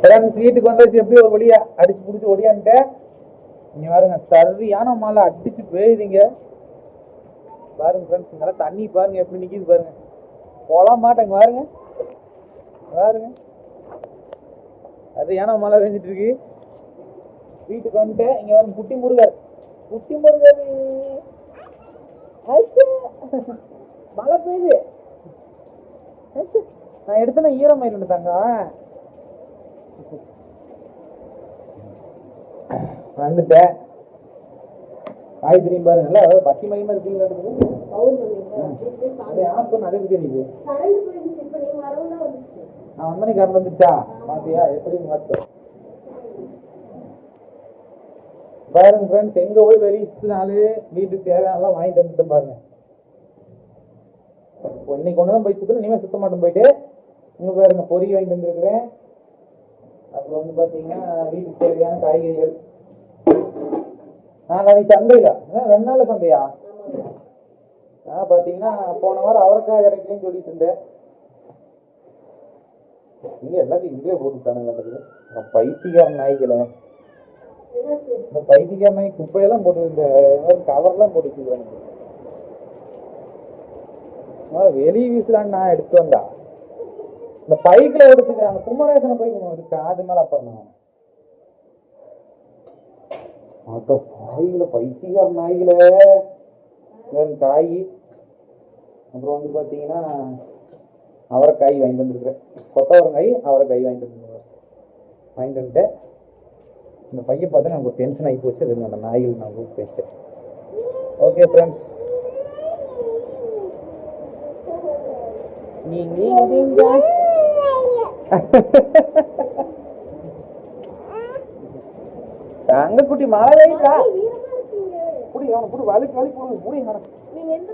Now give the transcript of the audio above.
Friends வீட்டுக்கு வந்தாச்சு எப்படி ஒரு வழியா அடிச்சு பிடிச்சி ஒடியான்ட்டு இங்கே பாருங்க சரியான மழை அடிச்சு பெய்யுதுங்க. பாருங்க ஃப்ரெண்ட்ஸ் நல்லா தண்ணி பாருங்க எப்படி நிற்கிது பாருங்க. போலாம் மாட்டேங்க பாருங்க. பாருங்க. அது ஏன்னா மழை பெஞ்சிட்டு இருக்கு. வீட்டுக்கு வந்துட்டு இங்க பாருங்க குட்டி முருகர். குட்டி முருகர். மழை பெய்யுது. நான் எடுத்தேன்னா ஈரமயில் தாங்க. வந்துட்டேன். காய் தெரியும் பாருங்க நல்லா பட்டி மயமா இருக்கீங்க ஆஃப் பண்ண அதே தெரியுது நான் வந்தனே கரண்ட் வந்துச்சா. பாத்தியா எப்படி மாத்தம் பாருங்க ஃப்ரெண்ட்ஸ் எங்க போய் வெளியிட்டனாலே வீட்டுக்கு தேவையானலாம் வாங்கிட்டு வந்துட்டேன் பாருங்க. இன்னைக்கு ஒன்று தான் போய் சுத்தணும் இனிமேல் சுத்த மாட்டோம் போயிட்டு. இங்க பாருங்க பொரி வாங்கிட்டு வந்துருக்கிறேன். அப்புறம் வந்து பாத்தீங்கன்னா வீட்டுக்கு தேவையான காய்கறிகள். நான் நாளைக்கு சந்தையில ரெண்டு நாள் சந்தையா? ஆ பாத்தீங்கன்னா போன வாரம் அவரைக்காய் கிடைக்கலன்னு சொல்லிட்டு இருந்தேன். நீங்க எல்லாத்தையும் இங்கே போட்டுட்டானுங்க பைத்தியக்கார நாய்களை இந்த பைத்தியக்கார நாய் குப்பையெல்லாம் போட்டு இந்த கவர்லாம் போட்டு வச்சுக்கிறாங்க வெளியே வீசலான்னு நான் எடுத்து வந்தா. இந்த பைக்கில் எடுத்துக்கிறாங்க குமரேசன பைக்கு இருக்கு. அது மேல அப்புறம். அட பாய்கள பைத்தியக்கார வேறு காய் அப்புறம் வந்து பார்த்தீங்கன்னா அவரைக்காய் வாங்கிட்டு வந்துருக்குறேன் கொத்தவரங்காய் அவரைக்காய் வாங்கிட்டு வந்துருக்குறேன் வாங்கிட்டு வந்துட்டு இந்த பையன் பார்த்தா நமக்கு டென்ஷன் ஆகி போச்சு. அது அந்த நாய்கள் நான் போய் பேசிட்டேன். ஓகே ஃப்ரெண்ட்ஸ் நீங்க தங்க குட்டி மழை வெயிலா புடி அவனை புடி வலிக்கு வலிக்கு புடி புடி அவனை. நீங்க எந்த